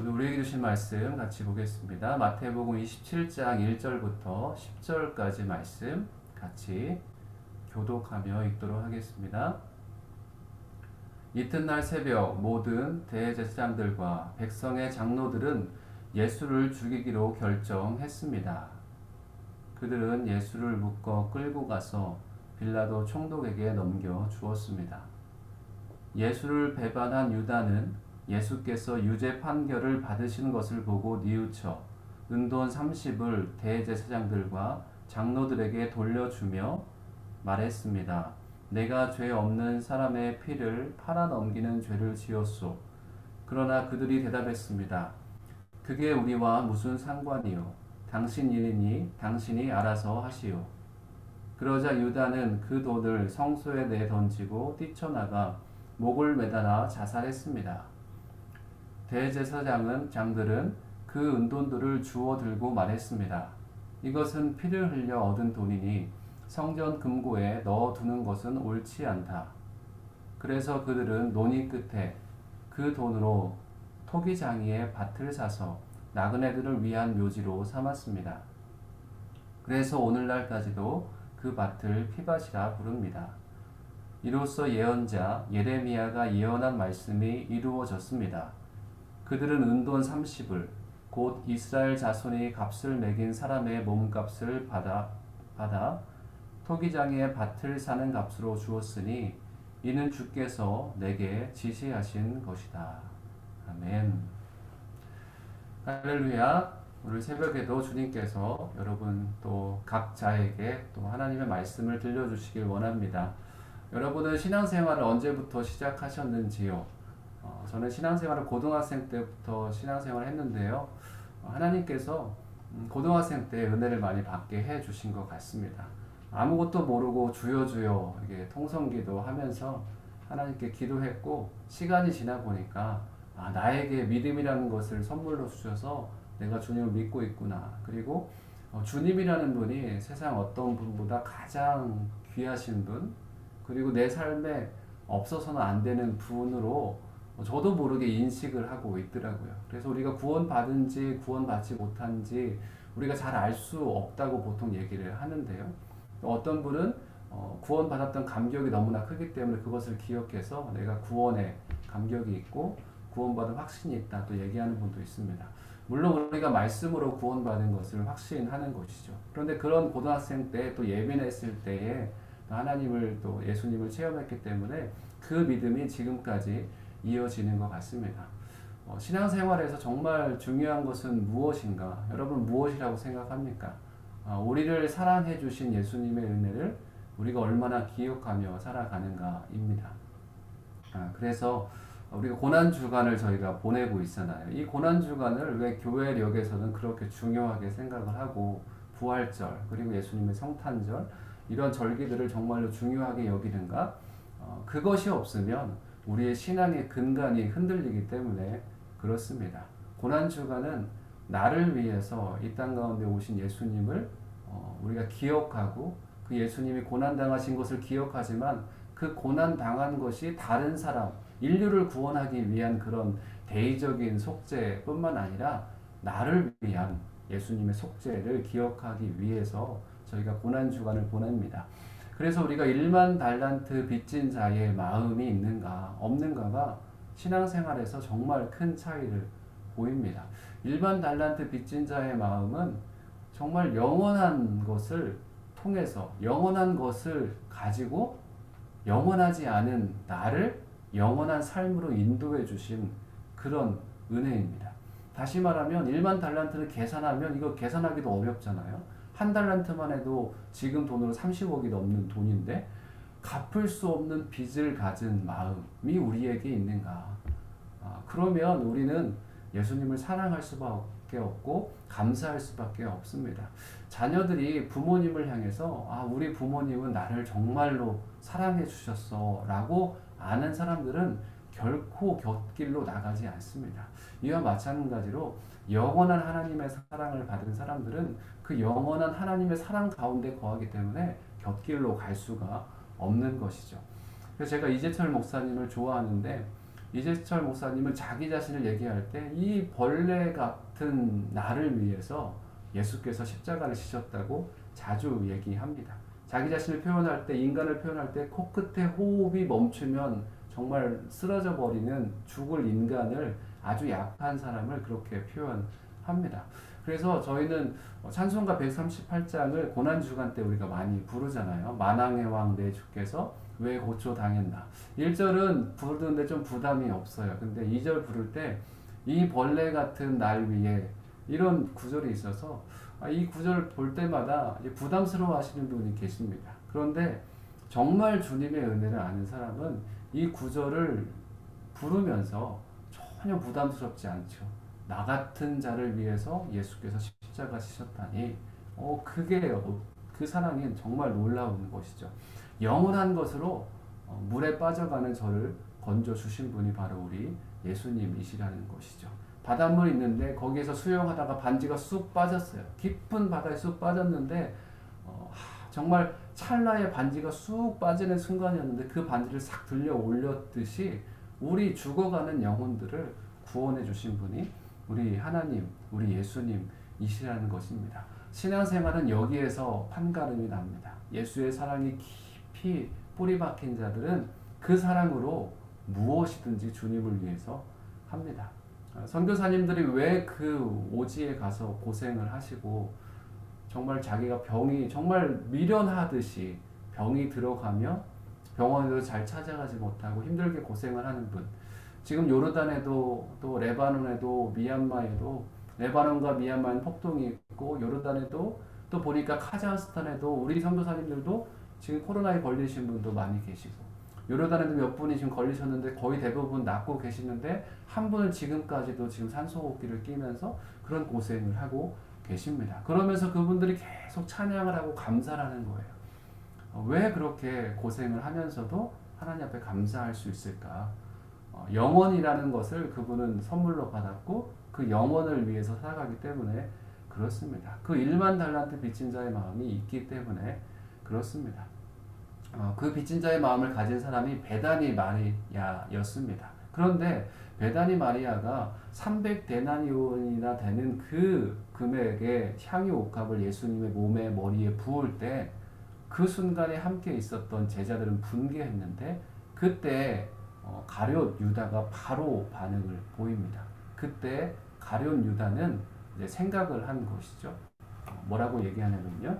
오늘 우리에게 주신 말씀 같이 보겠습니다. 마태복음 27장 1절부터 10절까지 말씀 같이 교독하며 읽도록 하겠습니다. 이튿날 새벽 모든 대제사장들과 백성의 장로들은 예수를 죽이기로 결정했습니다. 그들은 예수를 묶어 끌고 가서 빌라도 총독에게 넘겨 주었습니다. 예수를 배반한 유다는 예수께서 유죄 판결을 받으시는 것을 보고 뉘우쳐 은돈 30을 대제사장들과 장로들에게 돌려주며 말했습니다. 내가 죄 없는 사람의 피를 팔아 넘기는 죄를 지었소. 그러나 그들이 대답했습니다. 그게 우리와 무슨 상관이요? 당신 일이니 당신이 알아서 하시오. 그러자 유다는 그 돈을 성소에 내 던지고 뛰쳐나가 목을 매달아 자살했습니다. 대제사장은 장들은 그 은돈들을 주워 들고 말했습니다. 이것은 피를 흘려 얻은 돈이니 성전 금고에 넣어 두는 것은 옳지 않다. 그래서 그들은 논의 끝에 그 돈으로 토기장이의 밭을 사서 나그네들을 위한 묘지로 삼았습니다. 그래서 오늘날까지도 그 밭을 피밭이라 부릅니다. 이로써 예언자 예레미야가 예언한 말씀이 이루어졌습니다. 그들은 은돈 30을 곧 이스라엘 자손이 값을 매긴 사람의 몸값을 받아 받아 토기장의 밭을 사는 값으로 주었으니 이는 주께서 내게 지시하신 것이다. 아멘. 할렐루야. 오늘 새벽에도 주님께서 여러분 또 각자에게 또 하나님의 말씀을 들려주시길 원합니다. 여러분은 신앙생활을 언제부터 시작하셨는지요? 어, 저는 신앙생활을 고등학생 때부터 신앙생활을 했는데요. 어, 하나님께서 음, 고등학생 때 은혜를 많이 받게 해 주신 것 같습니다. 아무것도 모르고 주여 주여 이게 통성기도 하면서 하나님께 기도했고 시간이 지나 보니까 아, 나에게 믿음이라는 것을 선물로 주셔서 내가 주님을 믿고 있구나. 그리고 어, 주님이라는 분이 세상 어떤 분보다 가장 귀하신 분, 그리고 내 삶에 없어서는 안 되는 분으로 저도 모르게 인식을 하고 있더라고요. 그래서 우리가 구원받은지 구원받지 못한지 우리가 잘 알 수 없다고 보통 얘기를 하는데요. 어떤 분은 어, 구원받았던 감격이 너무나 크기 때문에 그것을 기억해서 내가 구원에 감격이 있고 구원받은 확신이 있다 또 얘기하는 분도 있습니다. 물론 우리가 말씀으로 구원받은 것을 확신하는 것이죠. 그런데 그런 고등학생 때 또 예민했을 때에 하나님을 또 예수님을 체험했기 때문에 그 믿음이 지금까지 이어지는 것 같습니다. 어, 신앙생활에서 정말 중요한 것은 무엇인가? 여러분 무엇이라고 생각합니까? 어, 우리를 사랑해 주신 예수님의 은혜를 우리가 얼마나 기억하며 살아가는가입니다. 아, 그래서 우리가 고난 주간을 저희가 보내고 있잖아요. 이 고난 주간을 왜 교회력에서는 그렇게 중요하게 생각을 하고 부활절 그리고 예수님의 성탄절 이런 절기들을 정말로 중요하게 여기는가? 어, 그것이 없으면 우리의 신앙의 근간이 흔들리기 때문에 그렇습니다. 고난 주간은 나를 위해서 이 땅 가운데 오신 예수님을 어, 우리가 기억하고 그 예수님이 고난 당하신 것을 기억하지만 그 고난 당한 것이 다른 사람 인류를 구원하기 위한 그런 대의적인 속죄뿐만 아니라 나를 위한 예수님의 속죄를 기억하기 위해서 저희가 고난 주간을 보냅니다. 그래서 우리가 1만 달란트 빚진 자의 마음이 있는가 없는가가 신앙생활에서 정말 큰 차이를 보입니다. 1만 달란트 빚진 자의 마음은 정말 영원한 것을 통해서 영원한 것을 가지고 영원하지 않은 나를 영원한 삶으로 인도해 주신 그런 은혜입니다. 다시 말하면 1만 달란트를 계산하면 이거 계산하기도 어렵잖아요. 한 달란트만 해도 지금 돈으로 30억이 넘는 돈인데 갚을 수 없는 빚을 가진 마음이 우리에게 있는가? 아, 그러면 우리는 예수님을 사랑할 수밖에 없고 감사할 수밖에 없습니다. 자녀들이 부모님을 향해서 아 우리 부모님은 나를 정말로 사랑해 주셨어라고 아는 사람들은 결코 곁길로 나가지 않습니다. 이와 마찬가지로 영원한 하나님의 사랑을 받은 사람들은 그 영원한 하나님의 사랑 가운데 거하기 때문에 곁길로 갈 수가 없는 것이죠. 그래서 제가 이재철 목사님을 좋아하는데 이재철 목사님은 자기 자신을 얘기할 때 이 벌레 같은 나를 위해서 예수께서 십자가를 지셨다고 자주 얘기합니다. 자기 자신을 표현할 때, 인간을 표현할 때 코끝에 호흡이 멈추면 정말 쓰러져 버리는 죽을 인간을 아주 약한 사람을 그렇게 표현합니다. 그래서 저희는 찬송가 138장을 고난주간 때 우리가 많이 부르잖아요. 만왕의 왕 내 주께서 왜 고초 당했나. 1절은 부르는데 좀 부담이 없어요. 근데 2절 부를 때 이 벌레 같은 날 위에 이런 구절이 있어서 아, 이 구절 볼 때마다 부담스러워 하시는 분이 계십니다. 그런데 정말 주님의 은혜를 아는 사람은 이 구절을 부르면서 전혀 부담스럽지 않죠. 나 같은 자를 위해서 예수께서 십자가 지셨다니, 어, 그게, 그 사랑이 정말 놀라운 것이죠. 영원한 것으로 어, 물에 빠져가는 저를 건져 주신 분이 바로 우리 예수님이시라는 것이죠. 바닷물 있는데 거기에서 수영하다가 반지가 쑥 빠졌어요. 깊은 바다에 쑥 빠졌는데 어, 정말 찰나에 반지가 쑥 빠지는 순간이었는데 그 반지를 싹 들려 올렸듯이 우리 죽어가는 영혼들을 구원해 주신 분이 우리 하나님, 우리 예수님이시라는 것입니다. 신앙생활은 여기에서 판가름이 납니다. 예수의 사랑이 깊이 뿌리 박힌 자들은 그 사랑으로 무엇이든지 주님을 위해서 합니다. 어, 선교사님들이 왜 그 오지에 가서 고생을 하시고 정말 자기가 병이 정말 미련하듯이 병이 들어가며 병원에도 잘 찾아가지 못하고 힘들게 고생을 하는 분. 지금 요르단에도 또 레바논에도 미얀마에도 레바논과 미얀마는 폭동이 있고 요르단에도 또 보니까 카자흐스탄에도 우리 선교사님들도 지금 코로나에 걸리신 분도 많이 계시고 요르단에도 몇 분이 지금 걸리셨는데 거의 대부분 낫고 계시는데 한 분은 지금까지도 지금 산소호흡기를 끼면서 그런 고생을 하고 계십니다. 그러면서 그분들이 계속 찬양을 하고 감사를 하는 거예요. 어, 왜 그렇게 고생을 하면서도 하나님 앞에 감사할 수 있을까? 어, 영원이라는 것을 그분은 선물로 받았고 그 영원을 위해서 살아가기 때문에 그렇습니다. 그 1만 달란트 빚진 자의 마음이 있기 때문에 그렇습니다. 어, 그 빚진 자의 마음을 가진 사람이 베다니 마리아였습니다. 그런데 베다니 마리아가 300데나니온이나 되는 그 금액의 향유 옥합을 예수님의 몸에 머리에 부을 때 그 순간에 함께 있었던 제자들은 분개했는데 그때 어, 가룟 유다가 바로 반응을 보입니다. 그때 가룟 유다는 생각을 한 것이죠. 어, 뭐라고 얘기하냐면요.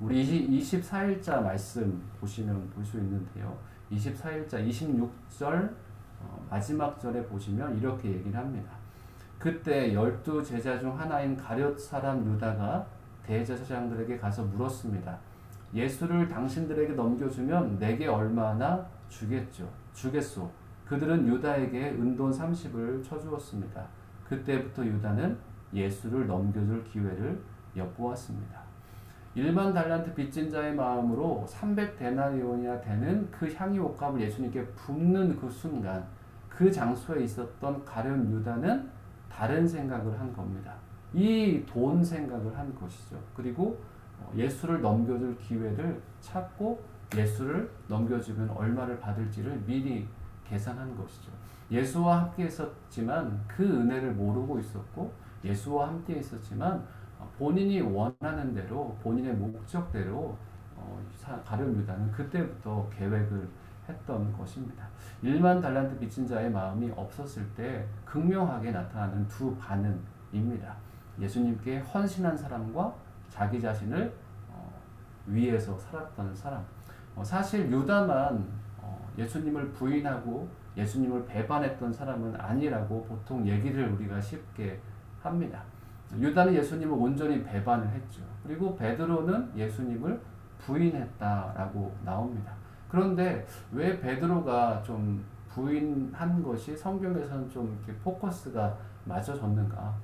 우리 24일자 말씀 보시면 볼 수 있는데요. 24일자 26절 어, 마지막 절에 보시면 이렇게 얘기를 합니다. 그때 열두 제자 중 하나인 가룟 사람 유다가 대제사장들에게 가서 물었습니다. 예수를 당신들에게 넘겨주면 내게 얼마나 주겠죠? 주겠소. 그들은 유다에게 은돈 30을 쳐주었습니다. 그때부터 유다는 예수를 넘겨줄 기회를 엿보았습니다. 1만 달란트 빚진 자의 마음으로 300데나리온이나 되는 그 향유 옥합을 예수님께 붓는 그 순간 그 장소에 있었던 가룟 유다는 다른 생각을 한 겁니다. 이 돈 생각을 한 것이죠. 그리고 어, 예수를 넘겨줄 기회를 찾고 예수를 넘겨주면 얼마를 받을지를 미리 계산한 것이죠. 예수와 함께 있었지만 그 은혜를 모르고 있었고 예수와 함께 있었지만 본인이 원하는 대로 본인의 목적대로 어, 가룟 유다는 그때부터 계획을 했던 것입니다. 1만 달란트 빚진 자의 마음이 없었을 때 극명하게 나타나는 두 반응입니다. 예수님께 헌신한 사람과 자기 자신을 어, 위해서 살았던 사람. 어, 사실 유다만 어, 예수님을 부인하고 예수님을 배반했던 사람은 아니라고 보통 얘기를 우리가 쉽게 합니다. 유다는 예수님을 온전히 배반을 했죠. 그리고 베드로는 예수님을 부인했다라고 나옵니다. 그런데 왜 베드로가 좀 부인한 것이 성경에서는 좀 이렇게 포커스가 맞춰졌는가?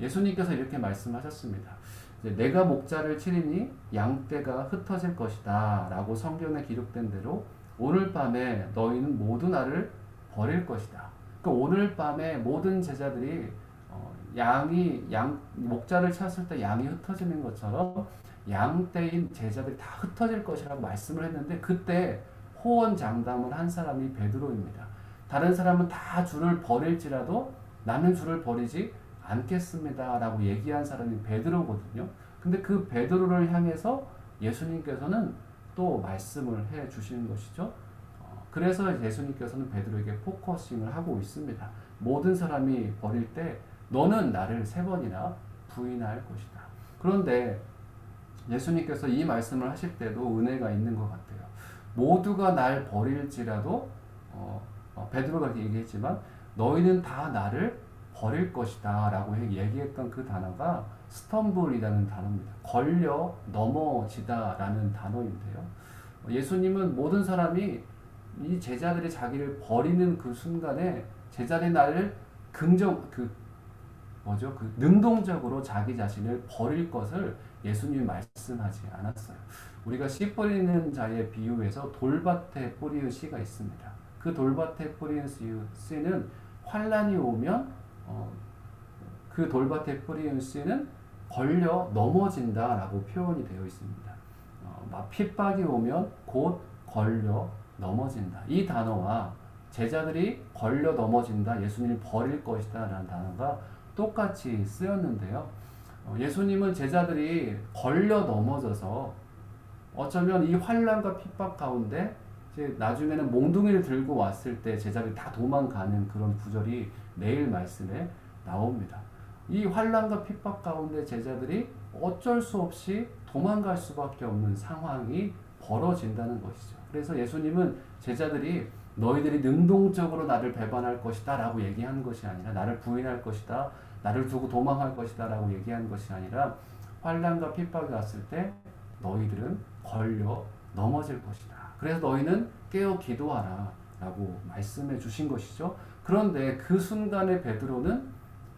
예수님께서 이렇게 말씀하셨습니다. 내가 목자를 치리니 양떼가 흩어질 것이다. 라고 성경에 기록된 대로 오늘 밤에 너희는 모두 나를 버릴 것이다. 그러니까 오늘 밤에 모든 제자들이 어, 양이 양 목자를 찾았을 때 양이 흩어지는 것처럼 양떼인 제자들이 다 흩어질 것이라고 말씀을 했는데 그때 호언장담을 한 사람이 베드로입니다. 다른 사람은 다 주를 버릴지라도 나는 주를 버리지 않겠습니다라고 얘기한 사람이 베드로거든요. 근데 그 베드로를 향해서 예수님께서는 또 말씀을 해 주시는 것이죠. 어, 그래서 예수님께서는 베드로에게 포커싱을 하고 있습니다. 모든 사람이 버릴 때 너는 나를 세 번이나 부인할 것이다. 그런데 예수님께서 이 말씀을 하실 때도 은혜가 있는 것 같아요. 모두가 날 버릴지라도 어, 어, 베드로가 얘기했지만 너희는 다 나를 버릴 것이다 라고 얘기했던 그 단어가 스텀블이라는 단어입니다. 걸려 넘어지다 라는 단어인데요. 예수님은 모든 사람이 이 제자들이 자기를 버리는 그 순간에 제자들이 나를 긍정, 그, 뭐죠? 그 능동적으로 자기 자신을 버릴 것을 예수님이 말씀하지 않았어요. 우리가 씨 뿌리는 자의 비유에서 돌밭에 뿌리는 씨가 있습니다. 그 돌밭에 뿌리는 씨는 환란이 오면 어, 그 돌밭에 뿌리는 씨는 걸려 넘어진다라고 표현이 되어 있습니다. 어, 핍박이 오면 곧 걸려 넘어진다. 이 단어와 제자들이 걸려 넘어진다, 예수님을 버릴 것이다 라는 단어가 똑같이 쓰였는데요. 어, 예수님은 제자들이 걸려 넘어져서 어쩌면 이 환란과 핍박 가운데 이제 나중에는 몽둥이를 들고 왔을 때 제자들이 다 도망가는 그런 구절이 내일 말씀에 나옵니다. 이 환란과 핍박 가운데 제자들이 어쩔 수 없이 도망갈 수밖에 없는 상황이 벌어진다는 것이죠. 그래서 예수님은 제자들이 너희들이 능동적으로 나를 배반할 것이다 라고 얘기한 것이 아니라 나를 부인할 것이다 나를 두고 도망할 것이다 라고 얘기한 것이 아니라 환란과 핍박이 왔을 때 너희들은 걸려 넘어질 것이다. 그래서 너희는 깨어 기도하라 라고 말씀해 주신 것이죠. 그런데 그 순간에 베드로는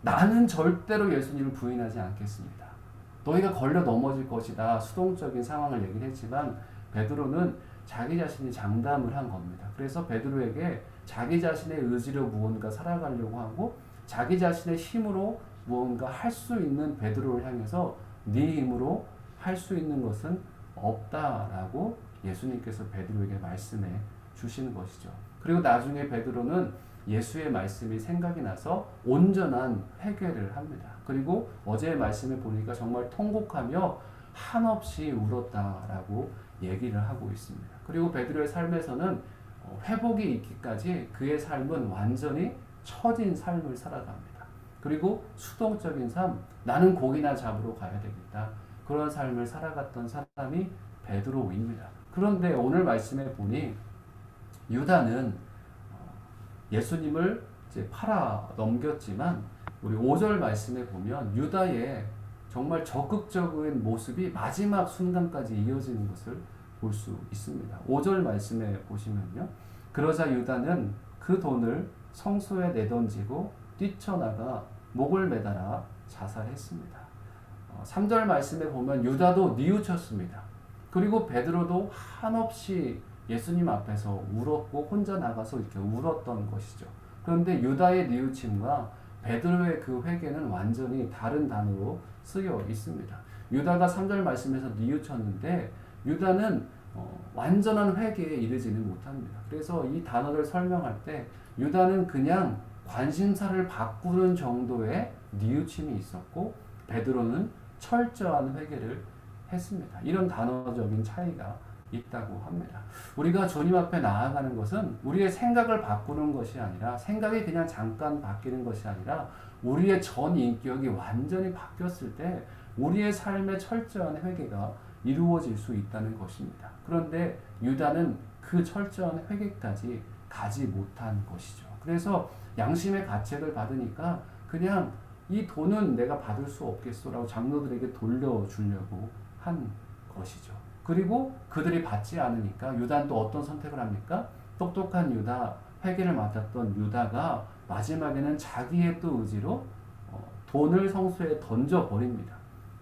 나는 절대로 예수님을 부인하지 않겠습니다. 너희가 걸려 넘어질 것이다. 수동적인 상황을 얘기를 했지만 베드로는 자기 자신이 장담을 한 겁니다. 그래서 베드로에게 자기 자신의 의지로 무언가 살아가려고 하고 자기 자신의 힘으로 무언가 할 수 있는 베드로를 향해서 네 힘으로 할 수 있는 것은 없다라고 예수님께서 베드로에게 말씀해 주시는 것이죠. 그리고 나중에 베드로는 예수의 말씀이 생각이 나서 온전한 회개를 합니다. 그리고 어제의 말씀을 보니까 정말 통곡하며 한없이 울었다라고 얘기를 하고 있습니다. 그리고 베드로의 삶에서는 어, 회복이 있기까지 그의 삶은 완전히 처진 삶을 살아갑니다. 그리고 수동적인 삶, 나는 고기나 잡으러 가야 되겠다. 그런 삶을 살아갔던 사람이 베드로입니다. 그런데 오늘 말씀에 보니 유다는 어, 예수님을 이제 팔아 넘겼지만 우리 5절 말씀에 보면 유다의 정말 적극적인 모습이 마지막 순간까지 이어지는 것을 볼 수 있습니다. 5절 말씀에 보시면요. 그러자 유다는 그 돈을 성소에 내던지고 뛰쳐나가 목을 매달아 자살했습니다. 3절 어, 말씀에 보면 유다도 뉘우쳤습니다. 그리고 베드로도 한없이 예수님 앞에서 울었고 혼자 나가서 이렇게 울었던 것이죠. 그런데 유다의 뉘우침과 베드로의 그 회개는 완전히 다른 단어로 쓰여 있습니다. 유다가 3절 말씀에서 뉘우쳤는데 유다는 어, 완전한 회개에 이르지는 못합니다. 그래서 이 단어를 설명할 때 유다는 그냥 관심사를 바꾸는 정도의 뉘우침이 있었고 베드로는 철저한 회개를 했습니다. 이런 단어적인 차이가 있다고 합니다. 우리가 주님 앞에 나아가는 것은 우리의 생각을 바꾸는 것이 아니라 생각이 그냥 잠깐 바뀌는 것이 아니라 우리의 전 인격이 완전히 바뀌었을 때 우리의 삶의 철저한 회개가 이루어질 수 있다는 것입니다. 그런데 유다는 그 철저한 회개까지 가지 못한 것이죠. 그래서 양심의 가책을 받으니까 그냥 이 돈은 내가 받을 수 없겠소라고 장로들에게 돌려주려고 한 것이죠. 그리고 그들이 받지 않으니까 유다는 또 어떤 선택을 합니까? 똑똑한 유다, 회개를 맡았던 유다가 마지막에는 자기의 또 의지로 어, 돈을 성수에 던져버립니다.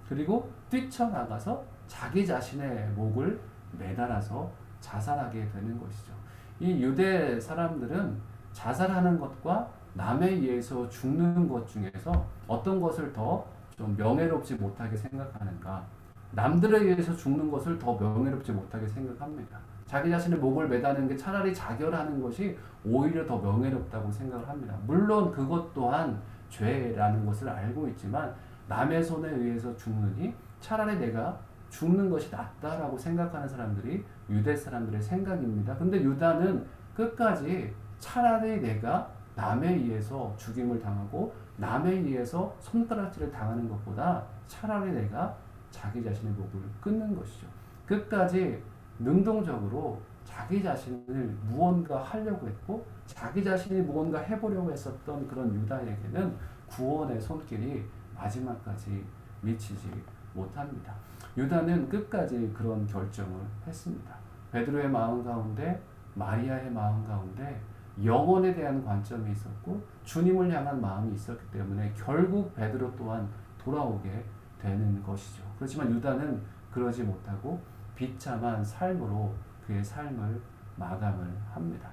그리고 뛰쳐나가서 자기 자신의 목을 매달아서 자살하게 되는 것이죠. 이 유대 사람들은 자살하는 것과 남에 의해서 죽는 것 중에서 어떤 것을 더 좀 명예롭지 못하게 생각하는가? 남들에 의해서 죽는 것을 더 명예롭지 못하게 생각합니다. 자기 자신의 목을 매다는 게 차라리 자결하는 것이 오히려 더 명예롭다고 생각을 합니다. 물론 그것 또한 죄라는 것을 알고 있지만 남의 손에 의해서 죽느니 차라리 내가 죽는 것이 낫다라고 생각하는 사람들이 유대 사람들의 생각입니다. 근데 유다는 끝까지 차라리 내가 남에 의해서 죽임을 당하고 남에 의해서 손가락질을 당하는 것보다 차라리 내가 자기 자신의 목을 끊는 것이죠. 끝까지 능동적으로 자기 자신을 무언가 하려고 했고 자기 자신이 무언가 해보려고 했었던 그런 유다에게는 구원의 손길이 마지막까지 미치지 못합니다. 유다는 끝까지 그런 결정을 했습니다. 베드로의 마음 가운데 마리아의 마음 가운데 영혼에 대한 관점이 있었고 주님을 향한 마음이 있었기 때문에 결국 베드로 또한 돌아오게 되는 것이죠. 그렇지만 유다는 그러지 못하고 비참한 삶으로 그의 삶을 마감을 합니다.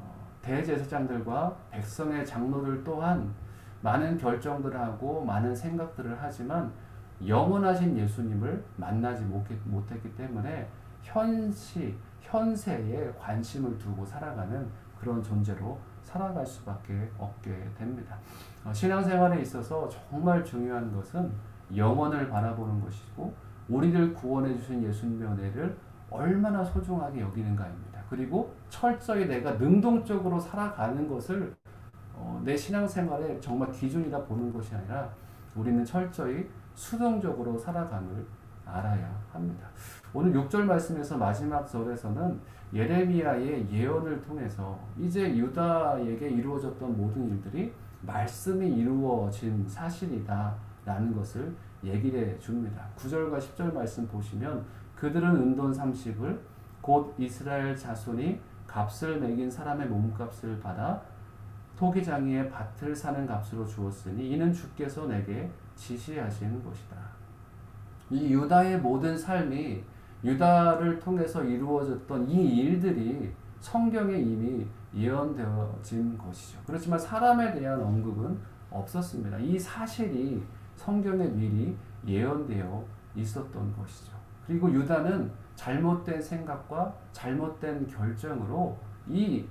어, 대제사장들과 백성의 장로들 또한 많은 결정들을 하고 많은 생각들을 하지만 영원하신 예수님을 만나지 못했기 때문에 현시, 현세에 관심을 두고 살아가는 그런 존재로 살아갈 수밖에 없게 됩니다. 어, 신앙생활에 있어서 정말 중요한 것은 영원을 바라보는 것이고 우리를 구원해 주신 예수님의 은혜를 얼마나 소중하게 여기는가입니다. 그리고 철저히 내가 능동적으로 살아가는 것을 어, 내 신앙생활의 정말 기준이다 보는 것이 아니라 우리는 철저히 수동적으로 살아감을 알아야 합니다. 오늘 6절 말씀에서 마지막 절에서는 예레미야의 예언을 통해서 이제 유다에게 이루어졌던 모든 일들이 말씀이 이루어진 사실이다 라는 것을 얘기를 해 줍니다. 9절과 10절 말씀 보시면 그들은 은돈 30을 곧 이스라엘 자손이 값을 매긴 사람의 몸값을 받아 토기장이의 밭을 사는 값으로 주었으니 이는 주께서 내게 지시하시는 것이다. 이 유다의 모든 삶이 유다를 통해서 이루어졌던 이 일들이 성경에 이미 예언되어진 것이죠. 그렇지만 사람에 대한 언급은 없었습니다. 이 사실이 성경에 미리 예언되어 있었던 것이죠. 그리고 유다는 잘못된 생각과 잘못된 결정으로 이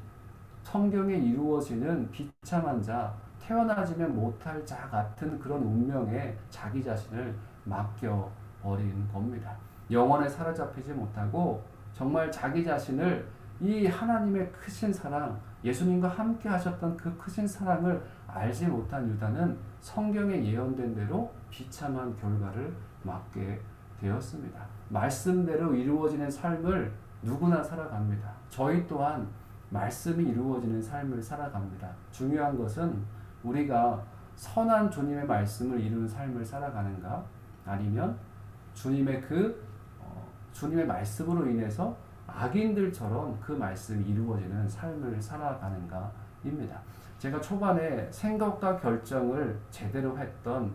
성경에 이루어지는 비참한 자, 태어나지면 못할 자 같은 그런 운명에 자기 자신을 맡겨 버린 겁니다. 영원에 사로잡히지 못하고 정말 자기 자신을 이 하나님의 크신 사랑, 예수님과 함께 하셨던 그 크신 사랑을 알지 못한 유다는 성경에 예언된 대로 비참한 결과를 맞게 되었습니다. 말씀대로 이루어지는 삶을 누구나 살아갑니다. 저희 또한 말씀이 이루어지는 삶을 살아갑니다. 중요한 것은 우리가 선한 주님의 말씀을 이루는 삶을 살아가는가 아니면 주님의 그 어, 주님의 말씀으로 인해서 악인들처럼 그 말씀이 이루어지는 삶을 살아가는가입니다. 제가 초반에 생각과 결정을 제대로 했던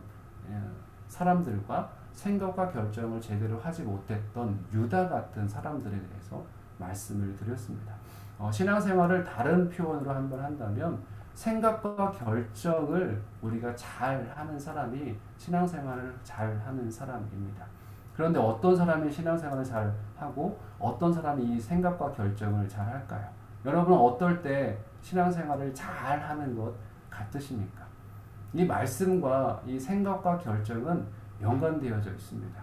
예, 사람들과 생각과 결정을 제대로 하지 못했던 유다 같은 사람들에 대해서 말씀을 드렸습니다. 어, 신앙생활을 다른 표현으로 한번 한다면 생각과 결정을 우리가 잘 하는 사람이 신앙생활을 잘 하는 사람입니다. 그런데 어떤 사람이 신앙생활을 잘 하고 어떤 사람이 이 생각과 결정을 잘 할까요? 여러분 어떨 때 신앙생활을 잘 하는 것 같으십니까? 이 말씀과 이 생각과 결정은 연관되어져 있습니다.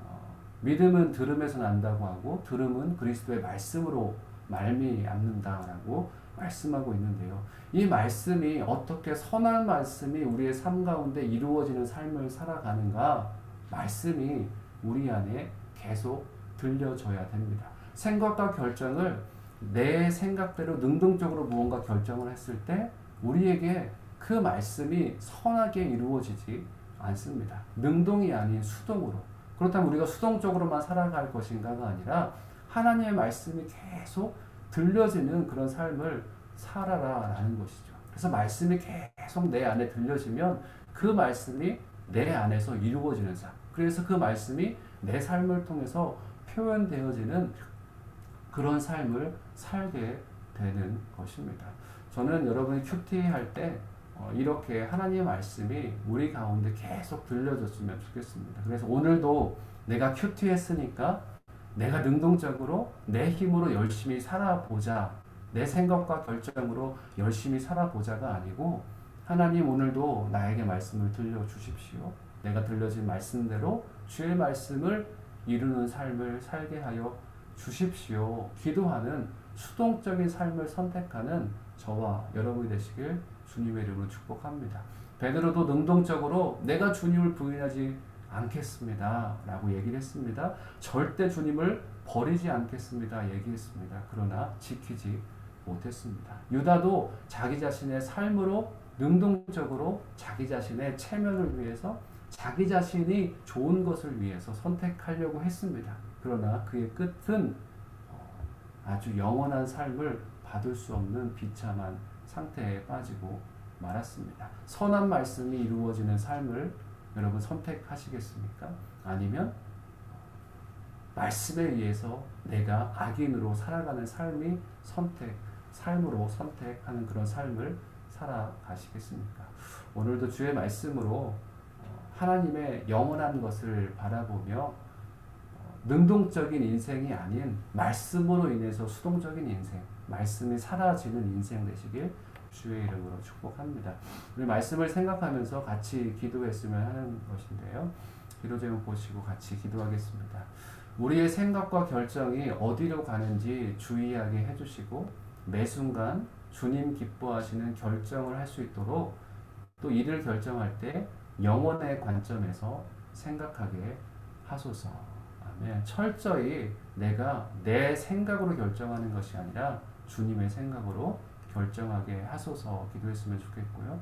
어, 믿음은 들음에서 난다고 하고 들음은 그리스도의 말씀으로 말미암는다라고 말씀하고 있는데요. 이 말씀이 어떻게 선한 말씀이 우리의 삶 가운데 이루어지는 삶을 살아가는가 말씀이 우리 안에 계속 들려줘야 됩니다. 생각과 결정을 내 생각대로 능동적으로 무언가 결정을 했을 때 우리에게 그 말씀이 선하게 이루어지지 않습니다. 능동이 아닌 수동으로. 그렇다면 우리가 수동적으로만 살아갈 것인가가 아니라 하나님의 말씀이 계속 들려지는 그런 삶을 살아라라는 것이죠. 그래서 말씀이 계속 내 안에 들려지면 그 말씀이 내 안에서 이루어지는 삶. 그래서 그 말씀이 내 삶을 통해서 표현되어지는 그런 삶을 살게 되는 것입니다. 저는 여러분이 큐티 할때 어, 이렇게 하나님의 말씀이 우리 가운데 계속 들려줬으면 좋겠습니다. 그래서 오늘도 내가 큐티 했으니까 내가 능동적으로 내 힘으로 열심히 살아보자. 내 생각과 결정으로 열심히 살아보자가 아니고 하나님 오늘도 나에게 말씀을 들려주십시오. 내가 들려진 말씀대로 주의 말씀을 이루는 삶을 살게 하여 주십시오. 기도하는 수동적인 삶을 선택하는 저와 여러분이 되시길 주님의 이름으로 축복합니다. 베드로도 능동적으로 내가 주님을 부인하지 않겠습니다. 라고 얘기를 했습니다. 절대 주님을 버리지 않겠습니다. 얘기했습니다. 그러나 지키지 못했습니다. 유다도 자기 자신의 삶으로 능동적으로 자기 자신의 체면을 위해서 자기 자신이 좋은 것을 위해서 선택하려고 했습니다. 그러나 그의 끝은 어, 아주 영원한 삶을 받을 수 없는 비참한 상태에 빠지고 말았습니다. 선한 말씀이 이루어지는 삶을 여러분 선택하시겠습니까? 아니면 말씀에 의해서 내가 악인으로 살아가는 삶이 선택, 삶으로 선택하는 그런 삶을 살아가시겠습니까? 오늘도 주의 말씀으로 어, 하나님의 영원한 것을 바라보며 어, 능동적인 인생이 아닌 말씀으로 인해서 수동적인 인생, 말씀이 사라지는 인생 되시길 주의 이름으로 축복합니다. 우리 말씀을 생각하면서 같이 기도했으면 하는 것인데요. 기도 제목 보시고 같이 기도하겠습니다. 우리의 생각과 결정이 어디로 가는지 주의하게 해주시고 매 순간 주님 기뻐하시는 결정을 할 수 있도록 또 이를 결정할 때 영혼의 관점에서 생각하게 하소서. 아멘. 철저히 내가 내 생각으로 결정하는 것이 아니라 주님의 생각으로 결정하게 하소서 기도했으면 좋겠고요.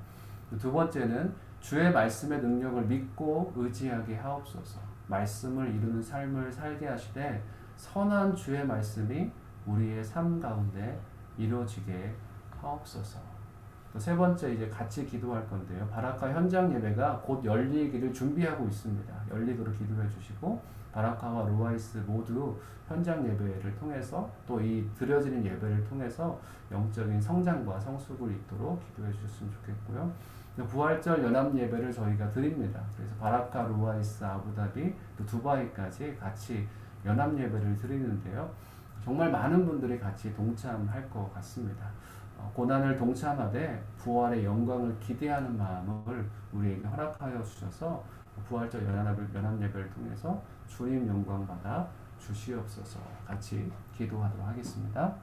두 번째는 주의 말씀의 능력을 믿고 의지하게 하옵소서. 말씀을 이루는 삶을 살게 하시되 선한 주의 말씀이 우리의 삶 가운데 이루어지게 하옵소서. 또세 번째 이제 같이 기도할 건데요. 바라카 현장 예배가 곧 열리기를 준비하고 있습니다. 열리도록 기도해 주시고 바라카와 로아이스 모두 현장 예배를 통해서 또 이 드려지는 예배를 통해서 영적인 성장과 성숙을 있도록 기도해 주셨으면 좋겠고요. 부활절 연합 예배를 저희가 드립니다. 그래서 바라카, 로아이스, 아부다비, 또 두바이까지 같이 연합 예배를 드리는데요. 정말 많은 분들이 같이 동참할 것 같습니다. 어, 고난을 동참하되 부활의 영광을 기대하는 마음을 우리에게 허락하여 주셔서 부활절 연합을 연합 예배를 통해서 주님 영광 받아 주시옵소서 같이 기도하도록 하겠습니다.